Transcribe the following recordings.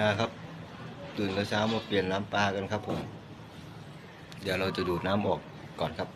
นาครับ ตื่นแต่เช้ามาเปลี่ยนน้ำปลากันครับผม เดี๋ยวเราจะดูดน้ำออกก่อนครับ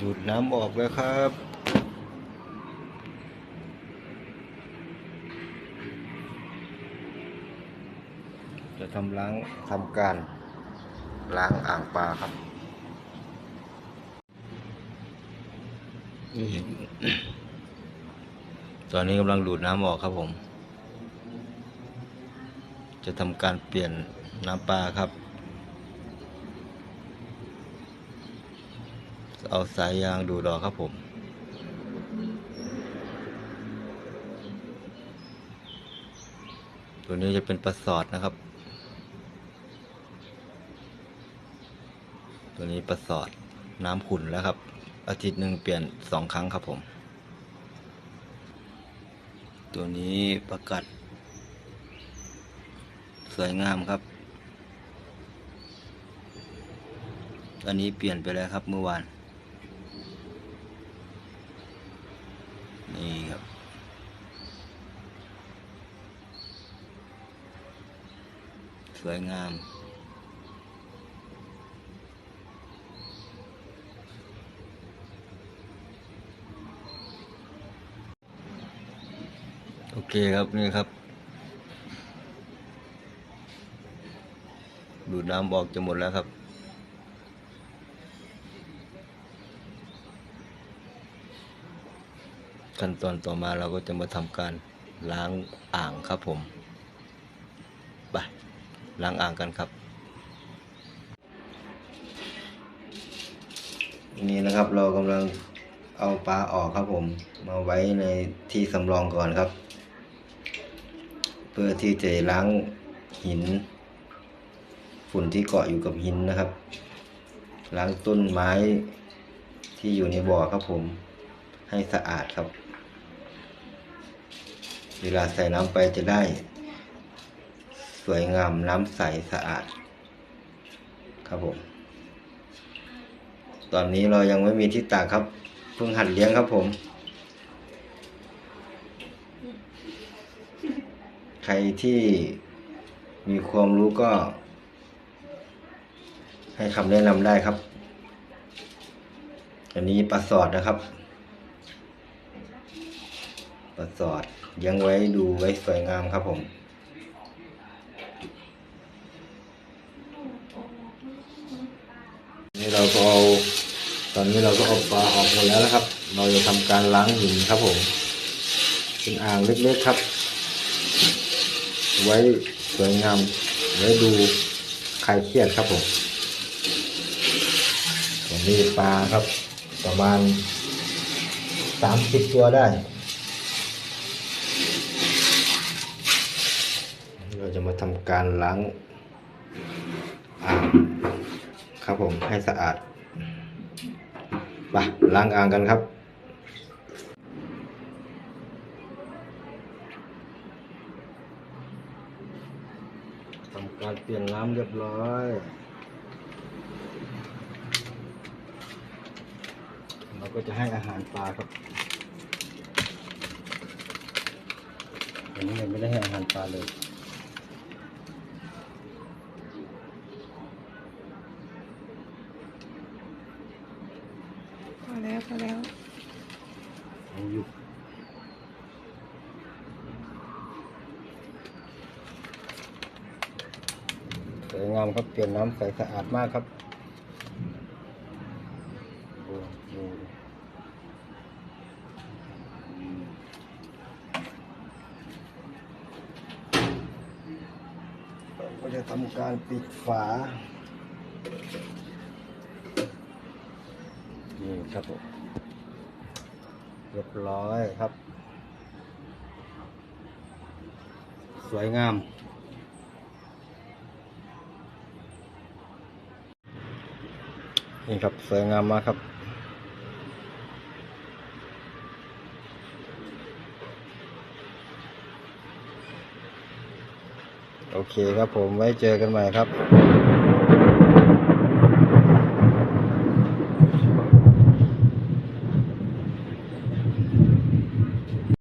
ดูดน้ำออกแล้วครับ จะทำล้างทำการล้างอ่างปลาครับนี่ตอนนี้กำลังดูดน้ำออกครับผม จะทำการเปลี่ยนน้ำปลาครับ เอาสายยางดูดอครับผม ตัวนี้จะเป็นประสอดนะครับ ตัวนี้ประสอดน้ำขุ่นแล้วครับ อาทิตย์หนึ่งเปลี่ยนสองครั้งครับผม ตัวนี้ประกัด สวยงามครับอันนี้เปลี่ยนไปแล้วครับเมื่อวานครับ สวยงาม โอเคครับนี่ครับ ดูดน้ำออกจะหมดแล้วครับขั้นตอนต่อมาเราก็จะมาทำการล้างอ่างครับผม ล้างอ่างกันครับ นี่นะครับเรากำลังเอาปลาออกครับผม มาไว้ในที่สำรองก่อนครับ เพื่อที่จะล้างหิน ฝุ่นที่เกาะอยู่กับหินนะครับ ล้างต้นไม้ที่อยู่ในบ่อครับผม ให้สะอาดครับ เวลาใส่น้ำไปจะได้ วยงามน้ำใสสะอาด ครับผม ตอนนี้เรายังไม่มีที่ตากครับ เพิ่งหัดเลี้ยงครับผม ใครที่มีความรู้ก็ ให้คำแนะนำได้ครับ อันนี้ปลาสอดนะครับปลาสอดยังไว้ดูไว้สวยงามครับผม นี่ เราก็เอาตอนนี้เราก็เอาปลาออกหมดแล้วนะครับ เราจะทำการล้างหินครับผมเป็นอ่างเล็กๆครับ ไว้สวยงามไว้ดูคลายเครียดครับผมวันนี้ปลาครับ ประมาณสามสิบตัวได้ เราจะมาทำการล้างอ่าง ครับผมให้สะอาดไปล้างอ่างกันครับทำการเปลี่ยนน้ำเรียบร้อยเราก็จะให้อาหารปลาครับอันนี้ยังไม่ได้ให้อาหารปลาเลย พอแล้วอแล้วอยู่สวยงามครับ เปลี่ยนน้ำใสสะอาดมากครับก็จะทำการปิดฝา นี่ครับผม เรียบร้อยครับ สวยงาม นี่ครับ สวยงามมากครับโอเคครับผมไว้เจอกันใหม่ครับ